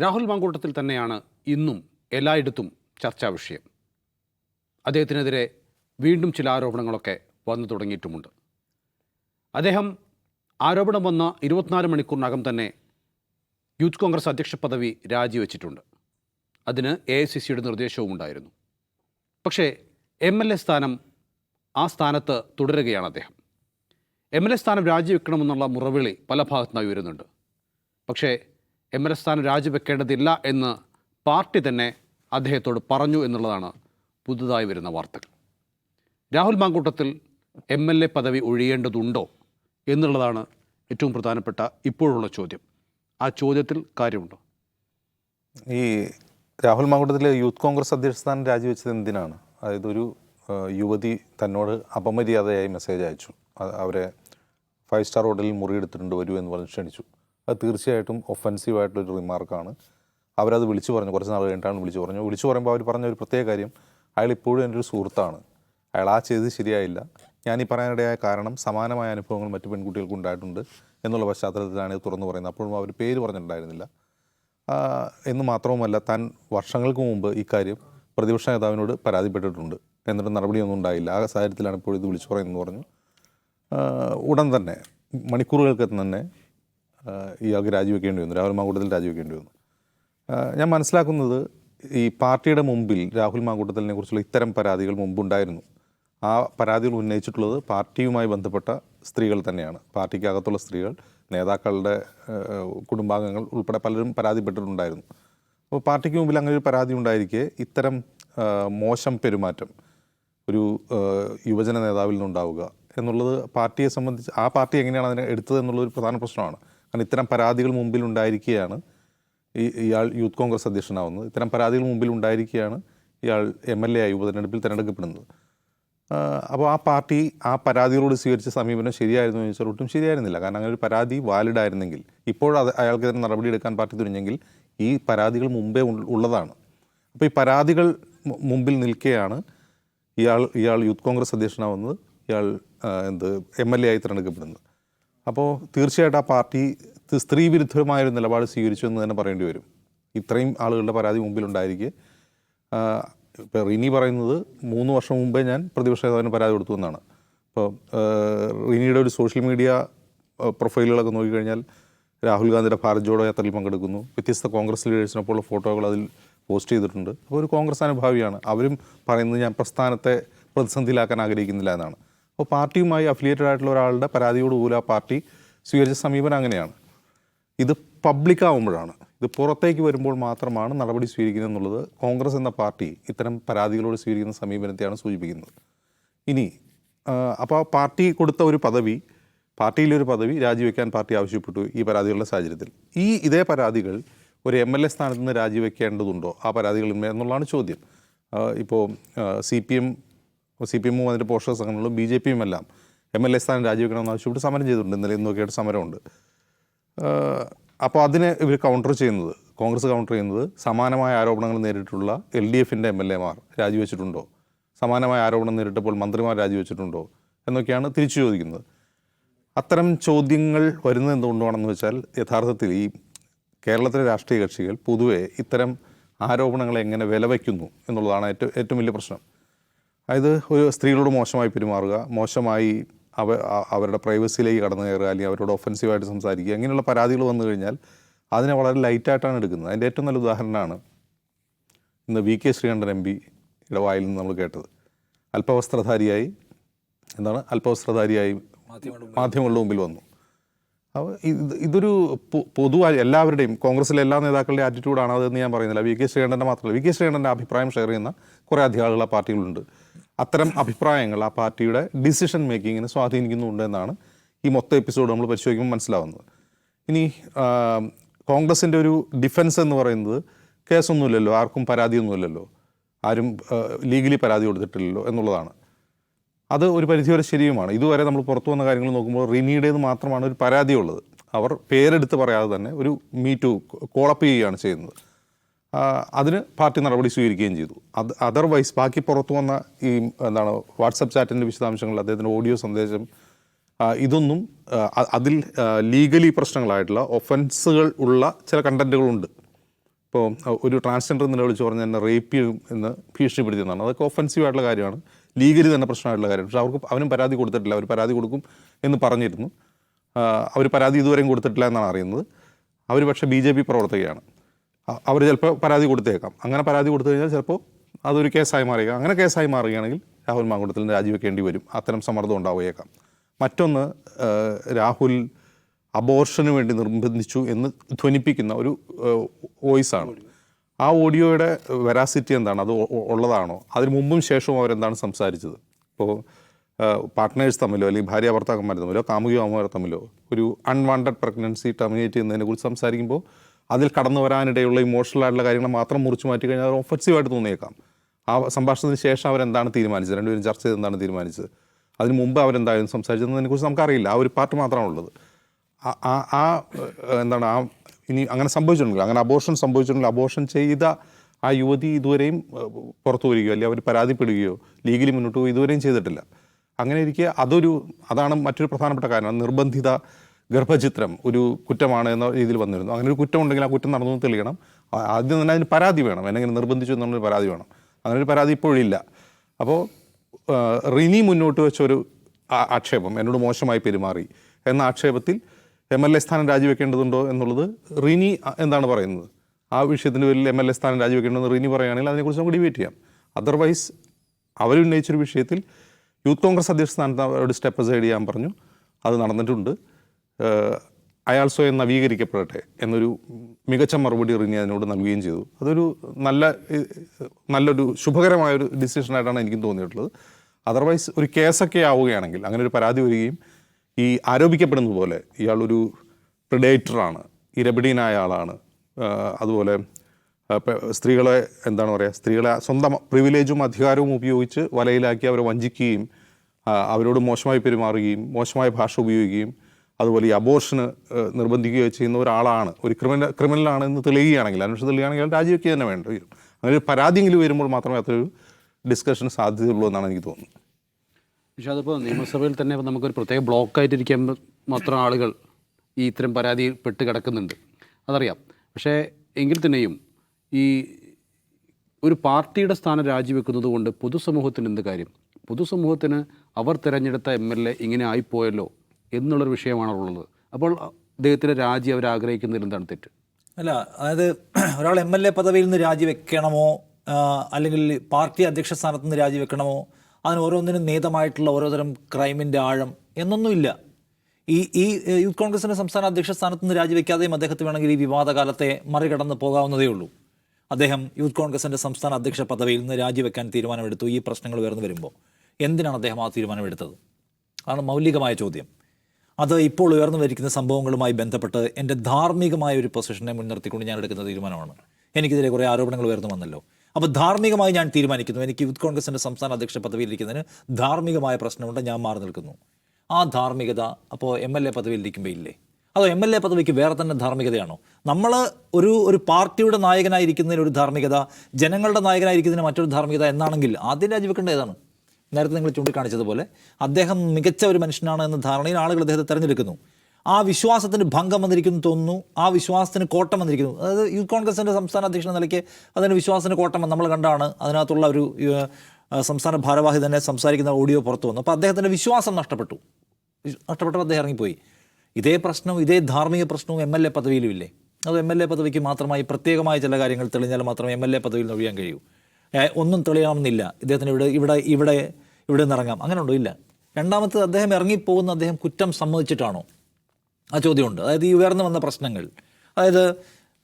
രാഹുൽ മാങ്കൂട്ടത്തിൽ തന്നെയാണ് ഇന്നും എല്ലായിടത്തും ചർച്ചാ വിഷയം. അദ്ദേഹത്തിനെതിരെ വീണ്ടും ചില ആരോപണങ്ങളൊക്കെ വന്നു തുടങ്ങിയിട്ടുമുണ്ട്. അദ്ദേഹം ആരോപണം വന്ന ഇരുപത്തിനാല് മണിക്കൂറിനകം തന്നെ യൂത്ത് കോൺഗ്രസ് അധ്യക്ഷ പദവി രാജിവെച്ചിട്ടുണ്ട്. അതിന് എ ഐ സി സിയുടെ നിർദ്ദേശവും ഉണ്ടായിരുന്നു. പക്ഷേ എം എൽ എ സ്ഥാനം ആ സ്ഥാനത്ത് തുടരുകയാണ് അദ്ദേഹം. എം എൽ എ സ്ഥാനം രാജിവെക്കണമെന്നുള്ള മുറവിളി പല ഭാഗത്തുനിന്നായി വരുന്നുണ്ട് പക്ഷേ എം എൽ എ സ്ഥാനം രാജിവെക്കേണ്ടതില്ല എന്ന് പാർട്ടി തന്നെ അദ്ദേഹത്തോട് പറഞ്ഞു എന്നുള്ളതാണ് പുതുതായി വരുന്ന വാർത്തകൾ. Rahul Mamkootathil M L A പദവി ഒഴിയേണ്ടതുണ്ടോ എന്നുള്ളതാണ് ഏറ്റവും പ്രധാനപ്പെട്ട ഇപ്പോഴുള്ള ചോദ്യം. ആ ചോദ്യത്തിൽ കാര്യമുണ്ടോ? ഈ രാഹുൽ മാങ്കൂട്ടത്തിലെ യൂത്ത് കോൺഗ്രസ് അധ്യക്ഷ സ്ഥാനം രാജിവെച്ചത് എന്തിനാണ്? അതായത് ഒരു യുവതി തന്നോട് അപമര്യാദയായി മെസ്സേജ് അയച്ചു. അവരെ ഫൈവ് സ്റ്റാർ ഹോട്ടലിൽ മുറിയെടുത്തിട്ടുണ്ട് വരൂ എന്ന് പറഞ്ഞ് ക്ഷണിച്ചു. അത് തീർച്ചയായിട്ടും ഒഫൻസീവായിട്ടുള്ളൊരു റിമാർക്കാണ് അവരത് വിളിച്ചു പറഞ്ഞു. കുറച്ച് നാൾ കഴിഞ്ഞിട്ടാണ് വിളിച്ചു പറഞ്ഞു. വിളിച്ചു പറയുമ്പോൾ അവർ പറഞ്ഞ ഒരു പ്രത്യേക കാര്യം. അയാൾ ഇപ്പോഴും എന്റെ ഒരു സുഹൃത്താണ്. അയാൾ ആ ചെയ്തത് ശരിയായില്ല. ഞാൻ ഈ പറയാനിടയായ കാരണം സമാനമായ അനുഭവങ്ങൾ മറ്റു പെൺകുട്ടികൾക്ക് ഉണ്ടായിട്ടുണ്ട് എന്നുള്ള പശ്ചാത്തലത്തിലാണ് ഇത് തുറന്നു പറയുന്നത്. അപ്പോഴും അവർ പേര് പറഞ്ഞിട്ടുണ്ടായിരുന്നില്ല. എന്ന് മാത്രവുമല്ല താൻ വർഷങ്ങൾക്ക് മുമ്പ് ഇക്കാര്യം പ്രതിപക്ഷ നേതാവിനോട് പരാതിപ്പെട്ടിട്ടുണ്ട്. എന്നിട്ട് നടപടിയൊന്നും ഉണ്ടായില്ല. ആ സാഹചര്യത്തിലാണ് ഇപ്പോൾ ഇത് വിളിച്ചു പറയുന്നത് പറഞ്ഞു. ഉടൻ തന്നെ മണിക്കൂറുകൾക്ക് തന്നെ ഇയാൾക്ക് രാജിവെക്കേണ്ടി വന്നു. രാഹുൽ മാങ്കൂട്ടത്തിൽ രാജിവെക്കേണ്ടി വന്നു. ഞാൻ മനസ്സിലാക്കുന്നത് ഈ പാർട്ടിയുടെ മുമ്പിൽ രാഹുൽ മാങ്കൂട്ടത്തിലിനെ കുറിച്ചുള്ള ഇത്തരം പരാതികൾ മുമ്പുണ്ടായിരുന്നു. ആ പരാതികൾ ഉന്നയിച്ചിട്ടുള്ളത് പാർട്ടിയുമായി ബന്ധപ്പെട്ട സ്ത്രീകൾ തന്നെയാണ്. പാർട്ടിക്കകത്തുള്ള സ്ത്രീകൾ നേതാക്കളുടെ കുടുംബാംഗങ്ങൾ ഉൾപ്പെടെ പലരും പരാതിപ്പെട്ടിട്ടുണ്ടായിരുന്നു. അപ്പോൾ പാർട്ടിക്ക് മുമ്പിൽ അങ്ങനെ ഒരു പരാതി ഉണ്ടായിരിക്കെ ഇത്തരം മോശം പെരുമാറ്റം ഒരു യുവജന നേതാവിൽ നിന്നുണ്ടാവുക എന്നുള്ളത് പാർട്ടിയെ സംബന്ധിച്ച് ആ പാർട്ടി എങ്ങനെയാണ് അതിനെ എടുത്തത് എന്നുള്ളൊരു പ്രധാന പ്രശ്നമാണ്. കാരണം ഇത്തരം പരാതികൾ മുമ്പിൽ ഉണ്ടായിരിക്കുകയാണ്. ഈ ഇയാൾ യൂത്ത് കോൺഗ്രസ് അധ്യക്ഷനാവുന്നത്. ഇത്തരം പരാതികൾ മുമ്പിൽ ഉണ്ടായിരിക്കുകയാണ് ഇയാൾ എം എൽ എ ആയി ഉപതെരഞ്ഞെടുപ്പിൽ തിരഞ്ഞെടുക്കപ്പെടുന്നത്. അപ്പോൾ ആ പാർട്ടി ആ പരാതികളോട് സ്വീകരിച്ച സമീപനം ശരിയായിരുന്നു എന്ന് ചോദിച്ചാൽ ഒട്ടും ശരിയായിരുന്നില്ല. കാരണം അങ്ങനെ ഒരു പരാതി വാലിഡ് ആയിരുന്നെങ്കിൽ ഇപ്പോൾ അത് അയാൾക്കെതിരെ നടപടിയെടുക്കാൻ പാർട്ടി തുനിഞ്ഞെങ്കിൽ ഈ പരാതികൾ മുമ്പേ ഉള്ളതാണ്. അപ്പോൾ ഈ പരാതികൾ മുമ്പിൽ നിൽക്കുകയാണ് ഇയാൾ ഇയാൾ യൂത്ത് കോൺഗ്രസ് അധ്യക്ഷനാവുന്നത്. ഇയാൾ എന്ത് എം എൽ എ ആയി തിരഞ്ഞെടുക്കപ്പെടുന്നത്. അപ്പോൾ തീർച്ചയായിട്ടും ആ പാർട്ടി സ്ത്രീ വിരുദ്ധമായ ഒരു നിലപാട് സ്വീകരിച്ചു എന്ന് തന്നെ പറയേണ്ടി വരും. ഇത്രയും ആളുകളുടെ പരാതി മുമ്പിലുണ്ടായിരിക്കെ. ഇപ്പോൾ റിനി പറയുന്നത് മൂന്ന് വർഷം മുമ്പേ ഞാൻ പ്രതിപക്ഷ നേതാവിന് പരാതി കൊടുത്തു എന്നാണ്. ഇപ്പോൾ റിനിയുടെ ഒരു സോഷ്യൽ മീഡിയ പ്രൊഫൈലുകളൊക്കെ നോക്കിക്കഴിഞ്ഞാൽ രാഹുൽ ഗാന്ധിയുടെ ഭാരത് ജോഡോ യാത്രയിൽ പങ്കെടുക്കുന്നു. വ്യത്യസ്ത കോൺഗ്രസ് ലീഡേഴ്സിനൊപ്പമുള്ള ഫോട്ടോകൾ അതിൽ പോസ്റ്റ് ചെയ്തിട്ടുണ്ട്. അപ്പോൾ ഒരു കോൺഗ്രസ് അനുഭാവിയാണ്. അവരും പറയുന്നത് ഞാൻ പ്രസ്ഥാനത്തെ പ്രതിസന്ധിയിലാക്കാൻ ആഗ്രഹിക്കുന്നില്ല എന്നാണ്. അപ്പോൾ പാർട്ടിയുമായി അഫിലിയേറ്റഡ് ആയിട്ടുള്ള ഒരാളുടെ പരാതിയോട് ആ പാർട്ടി സ്വീകരിച്ച സമീപനം അങ്ങനെയാണ്. ഇത് പബ്ലിക് ആവുമ്പോഴാണ്. ഇത് പുറത്തേക്ക് വരുമ്പോൾ മാത്രമാണ് നടപടി സ്വീകരിക്കുന്നത് എന്നുള്ളത് കോൺഗ്രസ് എന്ന പാർട്ടി ഇത്തരം പരാതികളോട് സ്വീകരിക്കുന്ന സമീപനത്തെയാണ് സൂചിപ്പിക്കുന്നത്. ഇനി അപ്പോൾ പാർട്ടി കൊടുത്ത ഒരു പദവി പാർട്ടിയിലൊരു പദവി രാജിവെക്കാൻ പാർട്ടി ആവശ്യപ്പെട്ടു ഈ പരാതികളുടെ സാഹചര്യത്തിൽ. ഈ ഇതേ പരാതികൾ ഒരു എം എൽ എ സ്ഥാനത്ത് നിന്ന് രാജിവെക്കേണ്ടതുണ്ടോ ആ പരാതികളിന്മേൽ എന്നുള്ളതാണ് ചോദ്യം. ഇപ്പോൾ C P M C P എമ്മും അതിന്റെ പോഷക സംഘടനകളും ബി ജെ പിയും എല്ലാം എം എൽ എ സ്ഥാനം രാജിവെക്കണമെന്ന് ആവശ്യപ്പെട്ട് സമരം ചെയ്തിട്ടുണ്ട്. ഇന്നലെ ഇന്നൊക്കെയായിട്ട് സമരമുണ്ട്. അപ്പോൾ അതിനെ ഇവർ കൗണ്ടർ ചെയ്യുന്നത് കോൺഗ്രസ് കൗണ്ടർ ചെയ്യുന്നത് സമാനമായ ആരോപണങ്ങൾ നേരിട്ടുള്ള എൽ ഡി എഫിന്റെ എം എൽ എമാർ രാജിവെച്ചിട്ടുണ്ടോ? സമാനമായ ആരോപണം നേരിട്ടപ്പോൾ മന്ത്രിമാർ രാജിവെച്ചിട്ടുണ്ടോ? എന്നൊക്കെയാണ് തിരിച്ചു ചോദിക്കുന്നത്. അത്തരം ചോദ്യങ്ങൾ വരുന്നത് എന്തുകൊണ്ടാണെന്ന് വെച്ചാൽ യഥാർത്ഥത്തിൽ ഈ കേരളത്തിലെ രാഷ്ട്രീയ കക്ഷികൾ പൊതുവെ ഇത്തരം ആരോപണങ്ങളെ എങ്ങനെ വിലവയ്ക്കുന്നു എന്നുള്ളതാണ് ഏറ്റവും ഏറ്റവും വലിയ പ്രശ്നം. അതായത് ഒരു സ്ത്രീകളോട് മോശമായി പെരുമാറുക മോശമായി അവ അവരുടെ പ്രൈവസിയിലേക്ക് കടന്നു കയറുക അല്ലെങ്കിൽ അവരോട് ഒഫൻസീവായിട്ട് സംസാരിക്കുക അങ്ങനെയുള്ള പരാതികൾ വന്നു കഴിഞ്ഞാൽ അതിനെ വളരെ ലൈറ്റായിട്ടാണ് എടുക്കുന്നത്. അതിന്റെ ഏറ്റവും നല്ല ഉദാഹരണമാണ് ഇന്ന് വി കെ ശ്രീകണ്ഠൻ എം പിയുടെ വായിൽ നിന്ന് നമ്മൾ കേട്ടത്. അല്പവസ്ത്രധാരിയായി എന്താണ്? അല്പവസ്ത്രധാരിയായി മാധ്യമങ്ങളുടെ മുമ്പിൽ വന്നു. അപ്പോൾ ഇത് ഇതൊരു പൊതുവായി എല്ലാവരുടെയും കോൺഗ്രസിലെ എല്ലാ നേതാക്കളുടെയും ആറ്റിറ്റ്യൂഡാണ് അതെന്ന് ഞാൻ പറയുന്നില്ല. വി കെ ശ്രീകണ്ഠന്റെ മാത്രമല്ല. വി കെ ശ്രീകണ്ഠന്റെ അഭിപ്രായം ഷെയർ ചെയ്യുന്ന കുറേ അധികം ആ പാർട്ടികളുണ്ട്. അത്തരം അഭിപ്രായങ്ങൾ ആ പാർട്ടിയുടെ ഡിസിഷൻ മേക്കിങ്ങിനെ സ്വാധീനിക്കുന്നുണ്ട് എന്നാണ് ഈ മൊത്തം എപ്പിസോഡ് നമ്മൾ പരിശോധിക്കുമ്പോൾ മനസ്സിലാവുന്നത്. ഇനി കോൺഗ്രസിന്റെ ഒരു ഡിഫൻസ് എന്ന് പറയുന്നത് കേസൊന്നുമില്ലല്ലോ ആർക്കും പരാതിയൊന്നുമില്ലല്ലോ ആരും ലീഗലി പരാതി കൊടുത്തിട്ടില്ലല്ലോ എന്നുള്ളതാണ്. അത് ഒരു പരിധിവരെ ശരിയുമാണ്. ഇതുവരെ നമ്മൾ പുറത്തു വന്ന കാര്യങ്ങൾ നോക്കുമ്പോൾ റിനീഡേന്ന് മാത്രമാണ് ഒരു പരാതിയുള്ളത്. അവർ പേരെടുത്ത് പറയാതെ തന്നെ ഒരു മീ ടു കോളപ്പ് ചെയ്യുകയാണ് ചെയ്യുന്നത്. അതിന് പാർട്ടി നടപടി സ്വീകരിക്കുകയും ചെയ്തു. അത് അതർവൈസ് ബാക്കി പുറത്തു വന്ന ഈ എന്താണ് വാട്സപ്പ് ചാറ്റിന്റെ വിശദാംശങ്ങൾ അദ്ദേഹത്തിന്റെ ഓഡിയോ സന്ദേശം ഇതൊന്നും അതിൽ ലീഗലി പ്രശ്നങ്ങളായിട്ടുള്ള ഒഫൻസുകൾ ഉള്ള ചില കണ്ടന്റുകളുണ്ട് ഇപ്പോൾ ഒരു ട്രാൻസ്ജെൻഡർ എന്ന് വിളിച്ച് പറഞ്ഞാൽ എന്നെ റേപ്പ് ചെയ്യും എന്ന് ഭീഷണിപ്പെടുത്തിയെന്നാണ്. അതൊക്കെ ഒഫൻസീവ് ആയിട്ടുള്ള കാര്യമാണ്. ലീഗലി തന്നെ പ്രശ്നമായിട്ടുള്ള കാര്യമാണ്. പക്ഷേ അവർക്ക് അവനും പരാതി കൊടുത്തിട്ടില്ല. അവർ പരാതി കൊടുക്കും എന്ന് പറഞ്ഞിരുന്നു. അവർ പരാതി ഇതുവരെയും കൊടുത്തിട്ടില്ല എന്നാണ് അറിയുന്നത്. അവർ പക്ഷേ ബി ജെ പി പ്രവർത്തകയാണ്. അവർ ചിലപ്പോൾ പരാതി കൊടുത്തേക്കാം. അങ്ങനെ പരാതി കൊടുത്തു കഴിഞ്ഞാൽ ചിലപ്പോൾ അതൊരു കേസായി മാറിയേക്കാം അങ്ങനെ കേസായി മാറുകയാണെങ്കിൽ രാഹുൽ മാങ്കുട്ടത്തിൽ രാജിവെക്കേണ്ടി വരും. അത്തരം സമ്മർദ്ദം ഉണ്ടാവുകയേക്കാം. മറ്റൊന്ന് രാഹുൽ അബോർഷന് വേണ്ടി നിർബന്ധിച്ചു എന്ന് ധ്വനിപ്പിക്കുന്ന ഒരു വോയിസാണ്. ആ ഓഡിയോയുടെ വെറാസിറ്റി എന്താണ്? അത് ഉള്ളതാണോ? അതിന് മുമ്പും ശേഷവും അവരെന്താണ് സംസാരിച്ചത്? ഇപ്പോൾ പാർട്ട്നേഴ്സ് തമ്മിലോ അല്ലെങ്കിൽ ഭാര്യ ഭർത്താക്കന്മാർ തമ്മിലോ കാമുകിമാർ തമ്മിലോ ഒരു അൺവാണ്ടഡ് പ്രഗ്നൻസി ടെർമിനേറ്റ് ചെയ്യുന്നതിനെ കുറിച്ച് സംസാരിക്കുമ്പോൾ അതിൽ കടന്നു വരാനിടയുള്ള ഇമോഷണൽ ആയിട്ടുള്ള കാര്യങ്ങൾ മാത്രം മുറിച്ചു മാറ്റി കഴിഞ്ഞാൽ അവർ ഒഫൻസീവായിട്ട് തോന്നിയേക്കാം. ആ സംഭാഷണത്തിന് ശേഷം അവരെന്താണ് തീരുമാനിച്ചത്? രണ്ടുപേരും ചർച്ച ചെയ്ത് എന്താണ് തീരുമാനിച്ചത്? അതിന് മുമ്പ് അവരെന്തായിരുന്നു സംസാരിച്ചതെന്നതിനെ കുറിച്ച് നമുക്കറിയില്ല. ആ ഒരു പാർട്ട് മാത്രമാണ് ഉള്ളത് ആ- ആ എന്താണ് ആ ഇനി അങ്ങനെ സംഭവിച്ചിട്ടുണ്ടെങ്കിൽ അങ്ങനെ അബോർഷൻ സംഭവിച്ചിട്ടുണ്ടെങ്കിൽ അബോർഷൻ ചെയ്ത ആ യുവതി ഇതുവരെയും പുറത്തു വരികയോ അല്ലെങ്കിൽ അവർ പരാതിപ്പെടുകയോ ലീഗലി മുന്നോട്ട് പോയി ഇതുവരെയും ചെയ്തിട്ടില്ല. അങ്ങനെ ഇരിക്കുക അതൊരു അതാണ് മറ്റൊരു പ്രധാനപ്പെട്ട കാരണം. നിർബന്ധിത ഗർഭചിത്രം ഒരു കുറ്റമാണ് എന്ന രീതിയിൽ വന്നിരുന്നു. അങ്ങനെ ഒരു കുറ്റം ഉണ്ടെങ്കിൽ ആ കുറ്റം നടന്നു തെളിയണം. ആദ്യം തന്നെ അതിന് പരാതി വേണം. എന്നെങ്കിലും നിർബന്ധിച്ചു എന്നുള്ളൊരു പരാതി വേണം. അങ്ങനെ ഒരു പരാതി ഇപ്പോഴില്ല. അപ്പോൾ റിനി മുന്നോട്ട് വെച്ചൊരു ആക്ഷേപം എന്നോട് മോശമായി പെരുമാറി. എന്ന ആക്ഷേപത്തിൽ എം എൽ എ സ്ഥാനം രാജിവെക്കേണ്ടതുണ്ടോ എന്നുള്ളത് റിനി എന്താണ് പറയുന്നത്? ആ വിഷയത്തിന്റെ പേരിൽ എം എൽ എ സ്ഥാനം രാജിവെക്കേണ്ടതെന്ന് റിനി പറയുകയാണെങ്കിൽ അതിനെക്കുറിച്ച് നമുക്ക് ഡിബേറ്റ് ചെയ്യാം. അതർവൈസ് അവരുന്നയിച്ചൊരു വിഷയത്തിൽ യൂത്ത് കോൺഗ്രസ് അധ്യക്ഷ സ്ഥാനത്ത് അവരോട് സ്റ്റെപ്പ് സൈഡ് ചെയ്യാൻ പറഞ്ഞു. അത് നടന്നിട്ടുണ്ട്. അയാൾ സ്വയം നവീകരിക്കപ്പെടട്ടെ എന്നൊരു മികച്ച മറുപടി റിനി അതിനോട് നൽകുകയും ചെയ്തു. അതൊരു നല്ല നല്ലൊരു ശുഭകരമായൊരു ഡിസിഷനായിട്ടാണ് എനിക്കും തോന്നിയിട്ടുള്ളത്. അതർവൈസ് ഒരു കേസൊക്കെ ആവുകയാണെങ്കിൽ അങ്ങനെ ഒരു പരാതി വരികയും ഈ ആരോപിക്കപ്പെടുന്നത് പോലെ ഇയാളൊരു പ്രിഡേറ്ററാണ് ഇരപിടീനായ ആളാണ്. അതുപോലെ സ്ത്രീകളെ എന്താണ് പറയുക സ്ത്രീകളെ സ്വന്തം പ്രിവിലേജും അധികാരവും ഉപയോഗിച്ച് വലയിലാക്കി അവരെ വഞ്ചിക്കുകയും അവരോട് മോശമായി പെരുമാറുകയും മോശമായ ഭാഷ ഉപയോഗിക്കുകയും അതുപോലെ ഈ അബോർഷന് നിർബന്ധിക്കുകയോ ചെയ്യുന്ന ഒരാളാണ് ഒരു ക്രിമിനൽ ക്രിമിനലാണ് എന്ന് തെളിയുകയാണെങ്കിൽ അന്വേഷണം തെളിയുകയാണെങ്കിൽ രാജിവെക്കുക തന്നെ വേണ്ടി വരും. അങ്ങനെ ഒരു പരാതിയെങ്കിലും വരുമ്പോൾ മാത്രമേ അത്രയൊരു ഡിസ്കഷൻ സാധ്യതയുള്ളൂ എന്നാണ് എനിക്ക് തോന്നുന്നത്. പക്ഷേ അതിപ്പോൾ നിയമസഭയിൽ തന്നെ നമുക്കൊരു പ്രത്യേക ബ്ലോക്ക് ബ്ലോക്കായിട്ടിരിക്കാൻ മാത്രം ആളുകൾ ഈ ഇത്തരം പരാതി പെട്ട് കിടക്കുന്നുണ്ട്. അതറിയാം. പക്ഷേ എങ്കിൽ തന്നെയും ഈ ഒരു പാർട്ടിയുടെ സ്ഥാനം രാജിവെക്കുന്നത് കൊണ്ട് പൊതുസമൂഹത്തിന് എന്ത് കാര്യം? പൊതുസമൂഹത്തിന് അവർ തിരഞ്ഞെടുത്ത എം എൽ എ ഇങ്ങനെ ആയിപ്പോയല്ലോ. എന്നുള്ളൊരു വിഷയമാണുള്ളത് അപ്പോൾ അദ്ദേഹത്തിന്റെ രാജി അവർ ആഗ്രഹിക്കുന്നതിൽ എന്താണ് തെറ്റ്? അല്ല അതായത് ഒരാൾ എം എൽ എ പദവിയിൽ നിന്ന് രാജിവെക്കണമോ അല്ലെങ്കിൽ പാർട്ടി അധ്യക്ഷ സ്ഥാനത്ത് നിന്ന് രാജിവെക്കണമോ അതിന് ഓരോന്നിനും നേതമായിട്ടുള്ള ഓരോതരം ക്രൈമിന്റെ ആഴം എന്നൊന്നുമില്ല. ഈ ഈ യൂത്ത് കോൺഗ്രസിന്റെ സംസ്ഥാന അധ്യക്ഷ സ്ഥാനത്ത് നിന്ന് രാജിവെക്കാതെയും അദ്ദേഹത്തിന് വേണമെങ്കിൽ ഈ വിവാദകാലത്തെ മറികടന്ന് പോകാവുന്നതേ ഉള്ളൂ. അദ്ദേഹം യൂത്ത് കോൺഗ്രസിന്റെ സംസ്ഥാന അധ്യക്ഷ പദവിയിൽ നിന്ന് രാജിവെക്കാൻ തീരുമാനമെടുത്തു. ഈ പ്രശ്നങ്ങൾ ഉയർന്നു വരുമ്പോൾ എന്തിനാണ് അദ്ദേഹം ആ തീരുമാനമെടുത്തത്? അതാണ് മൗലികമായ ചോദ്യം. അത് ഇപ്പോൾ ഉയർന്നു വരിക്കുന്ന സംഭവങ്ങളുമായി ബന്ധപ്പെട്ട് എന്റെ ധാർമ്മികമായ ഒരു പൊസിഷനെ മുൻനിർത്തിക്കൊണ്ട് ഞാൻ എടുക്കുന്ന തീരുമാനമാണ്. എനിക്കെതിരെ കുറേ ആരോപണങ്ങൾ ഉയർന്നു വന്നല്ലോ. അപ്പോൾ ധാർമ്മികമായി ഞാൻ തീരുമാനിക്കുന്നു. എനിക്ക് യൂത്ത് കോൺഗ്രസിന്റെ സംസ്ഥാന അധ്യക്ഷ പദവിയിലിരിക്കുന്നതിന് ധാർമ്മികമായ പ്രശ്നമുണ്ട്. ഞാൻ മാറി നിൽക്കുന്നു. ആ ധാർമ്മികത അപ്പോൾ എം എൽ എ പദവിയിലിരിക്കുമ്പോൾ ഇല്ലേ? അതോ എം എൽ എ പദവിക്ക് വേറെ തന്നെ ധാർമ്മികതയാണോ? നമ്മൾ ഒരു ഒരു പാർട്ടിയുടെ നായകനായിരിക്കുന്നതിന് ഒരു ധാർമ്മികത ജനങ്ങളുടെ നായകനായിരിക്കുന്നതിന് മറ്റൊരു ധാർമ്മികത എന്നാണെങ്കിൽ ആദ്യം രാജിവെക്കേണ്ട ഏതാണ്? നേരത്തെ നിങ്ങൾ ചൂണ്ടിക്കാണിച്ചതുപോലെ അദ്ദേഹം മികച്ച ഒരു മനുഷ്യനാണ് എന്ന ധാരണയിൽ ആളുകൾ അദ്ദേഹത്തെ തെരഞ്ഞെടുക്കുന്നു. ആ വിശ്വാസത്തിന് ഭംഗം വന്നിരിക്കുന്നു തോന്നുന്നു. ആ വിശ്വാസത്തിന് കോട്ടം വന്നിരിക്കുന്നു. അതായത് യൂത്ത് കോൺഗ്രസിന്റെ സംസ്ഥാന അധ്യക്ഷൻ നിലയ്ക്ക് അതിന് വിശ്വാസത്തിന് കോട്ടം നമ്മൾ കണ്ടാണ്. അതിനകത്തുള്ള ഒരു സംസ്ഥാന ഭാരവാഹി തന്നെ സംസാരിക്കുന്ന ഓഡിയോ പുറത്തു വന്നു. അപ്പോൾ അദ്ദേഹത്തിന്റെ വിശ്വാസം നഷ്ടപ്പെട്ടു. നഷ്ടപ്പെട്ടപ്പോൾ അദ്ദേഹം ഇറങ്ങിപ്പോയി. ഇതേ പ്രശ്നം ഇതേ ധാർമ്മിക പ്രശ്നവും എം എൽ എ പദവിയിലും ഇല്ലേ? അത് എം എൽ എ പദവിക്ക് മാത്രമായി പ്രത്യേകമായ ചില കാര്യങ്ങൾ തെളിഞ്ഞാൽ മാത്രമേ എം എൽ എ പദവിയിൽ നിന്ന് ഒഴിയാൻ കഴിയൂ. ഒന്നും തെളിയണമെന്നില്ല ഇദ്ദേഹത്തിന് ഇവിടെ ഇവിടെ ഇവിടെ ഇവിടെ നിന്ന് ഇറങ്ങാം. അങ്ങനെ ഉണ്ടോ ഇല്ല. രണ്ടാമത്തത് അദ്ദേഹം ഇറങ്ങിപ്പോകുന്ന അദ്ദേഹം കുറ്റം സമ്മതിച്ചിട്ടാണോ? ആ ചോദ്യമുണ്ട്. അതായത് ഈ ഉയർന്നു വന്ന പ്രശ്നങ്ങൾ. അതായത്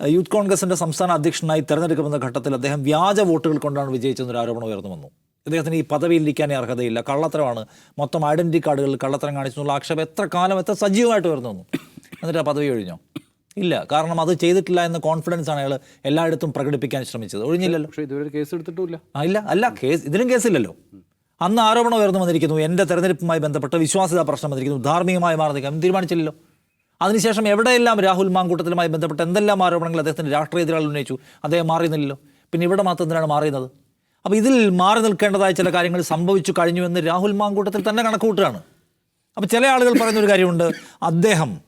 യൂത്ത് കോൺഗ്രസിന്റെ സംസ്ഥാന അധ്യക്ഷനായി തെരഞ്ഞെടുക്കപ്പെടുന്ന ഘട്ടത്തിൽ അദ്ദേഹം വ്യാജ വോട്ടുകൾ കൊണ്ടാണ് വിജയിച്ചെന്നൊരു ആരോപണം ഉയർന്നു വന്നു. അദ്ദേഹത്തിന് ഈ പദവിയിൽ ഇരിക്കാനേ അർഹതയില്ല. കള്ളത്തരമാണ്. മൊത്തം ഐഡന്റി കാർഡുകളിൽ കള്ളത്തരം കാണിച്ചു എന്നുള്ള ആക്ഷേപം എത്ര കാലം എത്ര സജീവമായിട്ട് ഉയർന്നു വന്നു. എന്നിട്ട് ആ പദവി ഒഴിഞ്ഞോ ഇല്ല. കാരണം അത് ചെയ്തിട്ടില്ല എന്ന കോൺഫിഡൻസ് ആണ് അയാൾ എല്ലായിടത്തും പ്രകടിപ്പിക്കാൻ ശ്രമിച്ചത്. ഒഴിഞ്ഞില്ലല്ലോ. പക്ഷേ ഇതുവരെ കേസ് എടുത്തിട്ടില്ല ആ, ഇല്ല. അല്ല കേസ് ഇതിലും കേസില്ലല്ലോ അന്ന് ആരോപണം ഉയർന്നു വന്നിരിക്കുന്നു. എന്റെ തെരഞ്ഞെടുപ്പുമായി ബന്ധപ്പെട്ട വിശ്വാസ്യത പ്രശ്നം വന്നിരിക്കുന്നു. ധാർമ്മികമായി മാറുന്നില്ല നിൽക്കാം തീരുമാനിച്ചില്ലല്ലോ. അതിനുശേഷം എവിടെയെല്ലാം രാഹുൽ മാങ്കൂട്ടത്തിലുമായി ബന്ധപ്പെട്ട എന്തെല്ലാം ആരോപണങ്ങൾ അദ്ദേഹത്തിന്റെ രാഷ്ട്രീയ എതിരാളികൾ ഉന്നയിച്ചു? അദ്ദേഹം മാറിയുന്നില്ലല്ലോ. പിന്നെ ഇവിടെ മാത്രം എന്തിനാണ് മാറിയുന്നത്? അപ്പോൾ ഇതിൽ മാറി നിൽക്കേണ്ടതായ ചില കാര്യങ്ങൾ സംഭവിച്ചു കഴിഞ്ഞു എന്ന് രാഹുൽ മാങ്കൂട്ടത്തിൽ തന്നെ കണക്കുകൂട്ടുകയാണ് അപ്പോൾ ചില ആളുകൾ പറയുന്നൊരു കാര്യമുണ്ട്. അദ്ദേഹം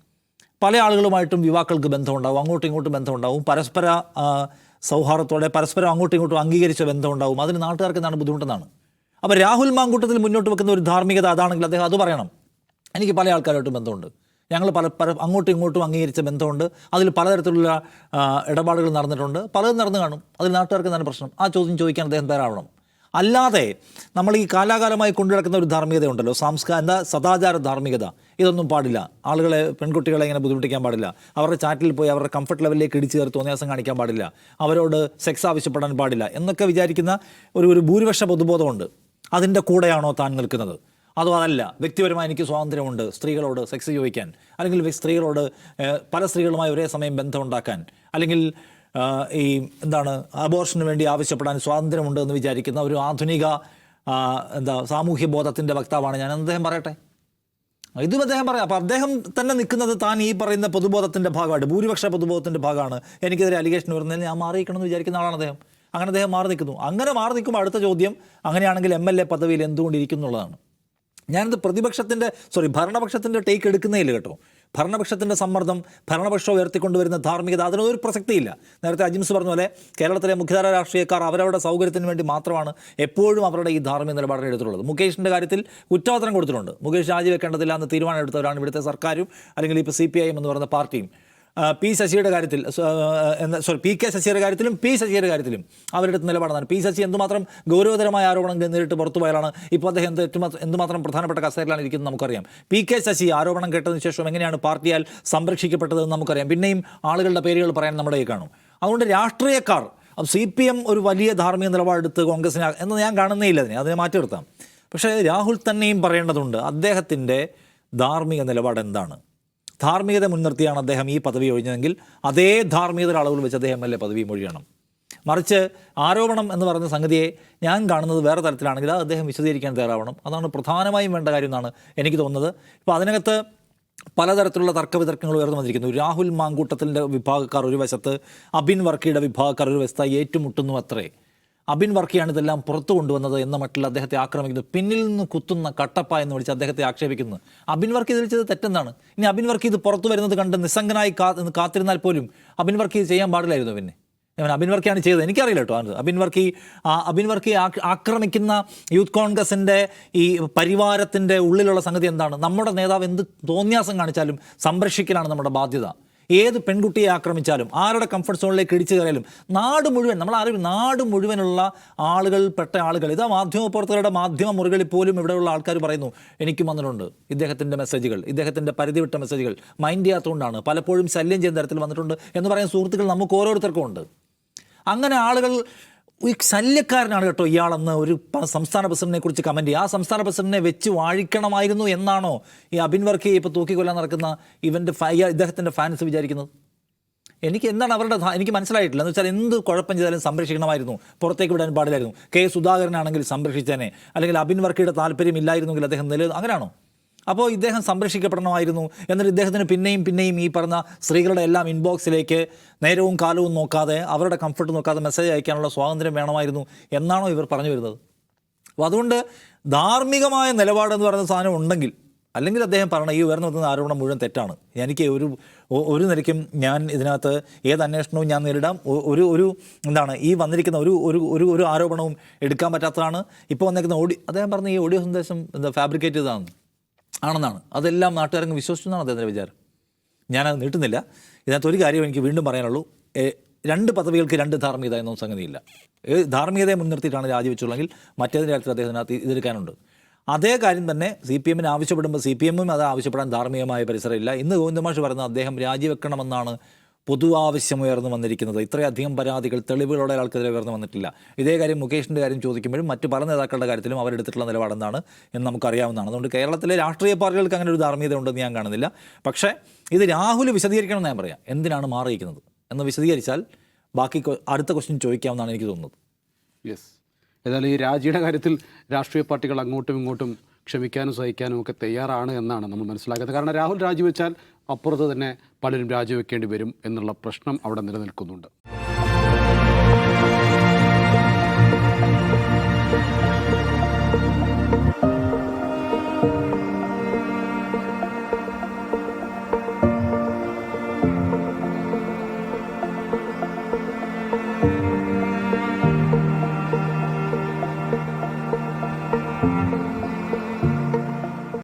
പല ആളുകളുമായിട്ടും യുവാക്കൾക്ക് ബന്ധമുണ്ടാവും അങ്ങോട്ടും ഇങ്ങോട്ടും ബന്ധമുണ്ടാവും. പരസ്പര സൗഹാർദ്ദത്തോടെ പരസ്പരം അങ്ങോട്ടും ഇങ്ങോട്ടും അംഗീകരിച്ച ബന്ധമുണ്ടാവും. അതിന് നാട്ടുകാർക്ക് എന്താണ് ബുദ്ധിമുട്ടെന്നാണ്? അപ്പോൾ രാഹുൽ മാങ്കൂട്ടത്തിൽ മുന്നോട്ട് വെക്കുന്ന ഒരു ധാർമ്മികത അതാണെങ്കിൽ അദ്ദേഹം അത് പറയണം. എനിക്ക് പല ആൾക്കാരുമായിട്ടും ബന്ധമുണ്ട്. ഞങ്ങൾ പല പല അങ്ങോട്ടും ഇങ്ങോട്ടും അംഗീകരിച്ച ബന്ധമുണ്ട്. അതിൽ പലതരത്തിലുള്ള ഇടപാടുകൾ നടന്നിട്ടുണ്ട്. പലതും നടന്നു കാണും. അതിൽ നാട്ടുകാർക്ക് എന്താണ് പ്രശ്നം? ആ ചോദ്യം ചോദിക്കാൻ അദ്ദേഹം തയ്യാറാവണം. അല്ലാതെ നമ്മൾ ഈ കാലാകാലമായി കൊണ്ടുനടക്കുന്ന ഒരു ധാർമ്മികത ഉണ്ടല്ലോ സാംസ്കാര എന്താ സദാചാര ധാർമ്മികത. ഇതൊന്നും പാടില്ല. ആളുകളെ പെൺകുട്ടികളെ ഇങ്ങനെ ബുദ്ധിമുട്ടിക്കാൻ പാടില്ല. അവരുടെ ചാറ്റിൽ പോയി അവരുടെ കംഫർട്ട് ലെവലിലേക്ക് ഇടിച്ചു കയറി തോന്നിയാസം കാണിക്കാൻ പാടില്ല. അവരോട് സെക്സ് ആവശ്യപ്പെടാൻ പാടില്ല എന്നൊക്കെ വിചാരിക്കുന്ന ഒരു ഒരു ഭൂരിപക്ഷ പൊതുബോധമുണ്ട്. അതിന്റെ കൂടെയാണോ താൻ നിൽക്കുന്നത്? അതോ അതല്ല വ്യക്തിപരമായി എനിക്ക് സ്വാതന്ത്ര്യമുണ്ട് സ്ത്രീകളോട് സെക്സ് ചോദിക്കാൻ. അല്ലെങ്കിൽ സ്ത്രീകളോട് പല സ്ത്രീകളുമായി ഒരേ സമയം ബന്ധമുണ്ടാക്കാൻ. അല്ലെങ്കിൽ ആ, ഈ എന്താണ് അബോർഷന് വേണ്ടി ആവശ്യപ്പെടാൻ സ്വാതന്ത്ര്യമുണ്ട് എന്ന് വിചാരിക്കുന്ന ഒരു ആധുനിക എന്താ സാമൂഹ്യ ബോധത്തിന്റെ വക്താവാണ് ഞാൻ. അദ്ദേഹം പറയട്ടെ. ഇതും അദ്ദേഹം പറയാം. അപ്പോൾ അദ്ദേഹം തന്നെ നിൽക്കുന്നത് താൻ ഈ പറയുന്ന പൊതുബോധത്തിന്റെ ഭാഗമായിട്ട് ഭൂരിപക്ഷ പൊതുബോധത്തിന്റെ ഭാഗമാണ്. എനിക്കെതിരെ അലിഗേഷൻ വരുന്നതിൽ ഞാൻ മാറിയിരിക്കണം എന്ന് വിചാരിക്കുന്ന ആളാണ് അദ്ദേഹം. അങ്ങനെ അദ്ദേഹം മാറി നിൽക്കുന്നു. അങ്ങനെ മാറി നിൽക്കുമ്പോൾ അടുത്ത ചോദ്യം അങ്ങനെയാണെങ്കിൽ എം എൽ എ പദവിയിൽ എന്തുകൊണ്ടിരിക്കുന്നുള്ളതാണ് ഞാനിത് പ്രതിപക്ഷത്തിന്റെ സോറി ഭരണപക്ഷത്തിന്റെ ടേക്ക് എടുക്കുന്നതിൽ കേട്ടോ. ഭരണപക്ഷത്തിന്റെ സമ്മർദ്ദം ഭരണപക്ഷം ഉയർത്തിക്കൊണ്ടുവരുന്ന ധാർമ്മികത അതിനൊരു പ്രസക്തിയില്ല. നേരത്തെ അജിംസ് പറഞ്ഞ പോലെ കേരളത്തിലെ മുഖ്യധാര രാഷ്ട്രീയക്കാർ അവരവരുടെ സൗകര്യത്തിന് വേണ്ടി മാത്രമാണ് എപ്പോഴും അവരുടെ ഈ ധാർമ്മിക നിലപാടിനെ എടുത്തിട്ടുള്ളത്. മുകേഷിന്റെ കാര്യത്തിൽ കുറ്റപത്രം കൊടുത്തിട്ടുണ്ട്. മുകേഷ് രാജിവെക്കേണ്ടതില്ല എന്ന് തീരുമാനം എടുത്തവരാണ് ഇവിടുത്തെ സർക്കാരും അല്ലെങ്കിൽ ഇപ്പോൾ സി പി ഐ എം എന്ന് പറയുന്ന പാർട്ടിയും. പി ശശിയുടെ കാര്യത്തിൽ സോറി പി കെ ശശിയുടെ കാര്യത്തിലും പി ശശിയുടെ കാര്യത്തിലും അവരുടെ നിലപാടാണ്. പി ശശി എന്തുമാത്രം ഗൗരവതരമായ ആരോപണം നേരിട്ട് പുറത്തു പോയാലാണ് ഇപ്പോൾ അദ്ദേഹം എന്ത് എന്തുമാത്രം- പ്രധാനപ്പെട്ട കസേരയിലാണ് ഇരിക്കുന്നത് നമുക്കറിയാം. പി കെ ശശി ആരോപണം കേട്ടതിന് ശേഷം എങ്ങനെയാണ് പാർട്ടിയാൽ സംരക്ഷിക്കപ്പെട്ടതെന്ന് നമുക്കറിയാം. പിന്നെയും ആളുകളുടെ പേരുകൾ പറയാൻ നമ്മുടെ കാണും. അതുകൊണ്ട് രാഷ്ട്രീയക്കാർ സി പി എം ഒരു വലിയ ധാർമ്മിക നിലപാടെടുത്ത് കോൺഗ്രസിനെ എന്ന് ഞാൻ കാണുന്നേ ഇല്ല അതിനെ. അതിനെ മാറ്റി നിർത്താം പക്ഷേ രാഹുൽ തന്നെയും പറയേണ്ടതുണ്ട് അദ്ദേഹത്തിന്റെ ധാർമ്മിക നിലപാട് എന്താണ് ധാർമ്മികത മുൻനിർത്തിയാണ് അദ്ദേഹം ഈ പദവി ഒഴിഞ്ഞതെങ്കിൽ അതേ ധാർമ്മികതയുടെ അളവിൽ വെച്ച് അദ്ദേഹം എ പദവി ഒഴിയണം മറിച്ച് ആരോപണം എന്ന് പറയുന്ന സംഗതിയെ ഞാൻ കാണുന്നത് വേറെ തരത്തിലാണെങ്കിൽ അത് അദ്ദേഹം വിശദീകരിക്കാൻ തയ്യാറാവണം. അതാണ് പ്രധാനമായും വേണ്ട കാര്യം എന്നാണ് എനിക്ക് തോന്നുന്നത്. ഇപ്പോൾ അതിനകത്ത് പലതരത്തിലുള്ള തർക്കവിതർക്കങ്ങൾ ഉയർന്നു വന്നിരിക്കുന്നു. രാഹുൽ മാങ്കൂട്ടത്തിന്റെ വിഭാഗക്കാർ ഒരു വശത്ത് അബിൻ വർക്കിയുടെ വിഭാഗക്കാർ ഒരു വശത്തായി ഏറ്റുമുട്ടുന്നു അത്രേ. അബിൻ വർക്കിയാണ് ഇതെല്ലാം പുറത്തു കൊണ്ടുവന്നത് എന്ന മട്ടിൽ അദ്ദേഹത്തെ ആക്രമിക്കുന്നത്. പിന്നിൽ നിന്ന് കുത്തുന്ന കട്ടപ്പ എന്ന് വിളിച്ച് അദ്ദേഹത്തെ ആക്ഷേപിക്കുന്നു. അബിൻ വർക്ക് ഇതിൽ ചെയ്ത് ഇനി അബിൻ വർക്ക് ഇത് പുറത്തു വരുന്നത് കണ്ട് നിസ്സംഗനായി കാത്തിരുന്നാൽ പോലും അബിൻ വർക്ക് ഇത് ചെയ്യാൻ പാടില്ലായിരുന്നു പിന്നെ ഞാൻ അബിൻ വർക്കിയാണ് ചെയ്തത്. എനിക്കറിയില്ല കേട്ടോ അബിൻ വർക്കി അബിൻ വർക്കി ആക്രമിക്കുന്ന യൂത്ത് കോൺഗ്രസിന്റെ ഈ പരിവാരത്തിന്റെ ഉള്ളിലുള്ള സംഗതി എന്താണ്? നമ്മുടെ നേതാവ് എന്ത് തോന്നിയാസം കാണിച്ചാലും സംരക്ഷിക്കലാണ് നമ്മുടെ ബാധ്യത. ഏത് പെൺകുട്ടിയെ ആക്രമിച്ചാലും ആരുടെ കംഫർട്ട് സോണിലേക്ക് ഇടിച്ചു കയറിയാലും നാട് മുഴുവൻ നമ്മൾ ആരും നാട് മുഴുവനുള്ള ആളുകൾ പെട്ട ആളുകൾ ഇതാ മാധ്യമപ്രവർത്തകരുടെ മാധ്യമ മുറികളിൽ പോലും ഇവിടെയുള്ള ആൾക്കാർ പറയുന്നു എനിക്കും വന്നിട്ടുണ്ട്. ഇദ്ദേഹത്തിന്റെ മെസ്സേജുകൾ ഇദ്ദേഹത്തിന്റെ പരിധി വിട്ട മെസ്സേജുകൾ മൈൻഡ് ചെയ്യാത്തതുകൊണ്ടാണ് പലപ്പോഴും ശല്യം ചെയ്യുന്ന തരത്തിൽ വന്നിട്ടുണ്ട് എന്ന് പറയുന്ന സുഹൃത്തുക്കൾ നമുക്ക് ഓരോരുത്തർക്കും ഉണ്ട്. അങ്ങനെ ആളുകൾ ഈ ശല്യക്കാരനാണ് കേട്ടോ ഇയാളെന്ന് ഒരു സംസ്ഥാന പ്രസിഡന്റിനെ കുറിച്ച് കമന്റ് ആ സംസ്ഥാന പ്രസിഡന്റിനെ വെച്ച് വാഴിക്കണമായിരുന്നു എന്നാണോ ഈ അബിൻ വർക്കിയെ ഇപ്പോൾ തൂക്കിക്കൊല്ലാൻ നടക്കുന്ന ഇവന്റെ ഇദ്ദേഹത്തിന്റെ ഫാൻസ് വിചാരിക്കുന്നത്? എനിക്ക് എന്താണ് അവരുടെ എനിക്ക് മനസ്സിലായിട്ടില്ല. എന്ന് വെച്ചാൽ എന്ത് കുഴപ്പം ചെയ്താലും സംരക്ഷിക്കണമായിരുന്നു. പുറത്തേക്ക് വിടാൻ പാടില്ലായിരുന്നു. കെ സുധാകരനാണെങ്കിൽ സംരക്ഷിച്ചേനെ. അല്ലെങ്കിൽ അബിൻ വർക്കിയുടെ താല്പര്യം ഇല്ലായിരുന്നെങ്കിൽ അദ്ദേഹം നില അങ്ങനെയാണോ? അപ്പോൾ ഇദ്ദേഹം സംരക്ഷിക്കപ്പെടണമായിരുന്നു. എന്നിട്ട് ഇദ്ദേഹത്തിന് പിന്നെയും പിന്നെയും ഈ പറഞ്ഞ സ്ത്രീകളുടെ എല്ലാം ഇൻബോക്സിലേക്ക് നേരവും കാലവും നോക്കാതെ അവരുടെ കംഫർട്ട് നോക്കാതെ മെസ്സേജ് അയക്കാനുള്ള സ്വാതന്ത്ര്യം വേണമായിരുന്നു എന്നാണോ ഇവർ പറഞ്ഞു വരുന്നത്. അപ്പോൾ അതുകൊണ്ട് ധാർമ്മികമായ നിലപാടെന്ന് പറയുന്ന സാധനം ഉണ്ടെങ്കിൽ അല്ലെങ്കിൽ അദ്ദേഹം പറഞ്ഞ ഈ ഉയർന്നു വരുന്ന ആരോപണം മുഴുവൻ തെറ്റാണ്. എനിക്ക് ഒരു ഒരു നിലയ്ക്കും ഞാൻ ഇതിനകത്ത് ഏത് അന്വേഷണവും ഞാൻ നേരിടാം. ഒരു ഒരു എന്താണ് ഈ വന്നിരിക്കുന്ന ഒരു ഒരു ഒരു ഒരു ആരോപണവും എടുക്കാൻ പറ്റാത്തതാണ്. ഇപ്പോൾ വന്നിരിക്കുന്ന ഓഡിയോ അദ്ദേഹം പറഞ്ഞ ഈ ഓഡിയോ സന്ദേശം എന്താ ഫാബ്രിക്കേറ്റ് ചെയ്തതാണ് ആണെന്നാണ്. അതെല്ലാം നാട്ടുകാരങ്ങ് വിശ്വസിച്ചു എന്നാണ് അദ്ദേഹത്തിന്റെ വിചാരം. ഞാനത് നീട്ടുന്നില്ല. ഇതിനകത്ത് ഒരു കാര്യം എനിക്ക് വീണ്ടും പറയാനുള്ളൂ. രണ്ട് പദവികൾക്ക് രണ്ട് ധാർമ്മികത എന്നൊന്നും സംഗതിയില്ല. ധാർമ്മികതയെ മുൻനിർത്തിയിട്ടാണ് രാജിവെച്ചുള്ളെങ്കിൽ മറ്റേതിന്റെ കാര്യത്തിൽ അദ്ദേഹത്തിനകത്ത് ഇതെടുക്കാനുണ്ട് അതേ കാര്യം തന്നെ സി പി എമ്മിന് ആവശ്യപ്പെടുമ്പോൾ സി പി എമ്മും അത് ആവശ്യപ്പെടാൻ ധാർമ്മികമായ പരിസരമില്ല. ഇന്ന് ഗോവിന്ദമാഷ് പറയുന്നത് അദ്ദേഹം രാജിവെക്കണമെന്നാണ് പൊതു ആവശ്യം ഉയർന്നു വന്നിരിക്കുന്നത്. ഇത്രയധികം പരാതികൾ തെളിവുകളോടെ ആൾക്കെതിരെ ഉയർന്നു വന്നിട്ടില്ല. ഇതേ കാര്യം മുകേഷിന്റെ കാര്യം ചോദിക്കുമ്പോഴും മറ്റു പല നേതാക്കളുടെ കാര്യത്തിലും അവരെടുത്തിട്ടുള്ള നിലപാടെന്താണ് എന്ന് നമുക്കറിയാവുന്നതാണ്. അതുകൊണ്ട് കേരളത്തിലെ രാഷ്ട്രീയ പാർട്ടികൾക്ക് അങ്ങനെ ഒരു ധാർമ്മികത ഉണ്ടെന്ന് ഞാൻ കാണുന്നില്ല. പക്ഷേ ഇത് രാഹുൽ വിശദീകരിക്കണം എന്ന് ഞാൻ പറയാം. എന്തിനാണ് മാറിയിരിക്കുന്നത്? എന്ന് വിശദീകരിച്ചാൽ ബാക്കി അടുത്ത ക്വസ്റ്റ്യൻ ചോദിക്കാമെന്നാണ് എനിക്ക് തോന്നുന്നത്. യെസ് ഏതായാലും ഈ രാജിയുടെ കാര്യത്തിൽ രാഷ്ട്രീയ പാർട്ടികൾ അങ്ങോട്ടും ഇങ്ങോട്ടും ക്ഷമിക്കാനും സഹിക്കാനും ഒക്കെ തയ്യാറാണ് എന്നാണ് നമ്മൾ മനസ്സിലാക്കുന്നത്. കാരണം രാഹുൽ രാജിവെച്ചാൽ അപ്പുറത്ത് തന്നെ പലരും രാജിവെക്കേണ്ടി വരും എന്നുള്ള പ്രശ്നം അവിടെ നിലനിൽക്കുന്നുണ്ട്.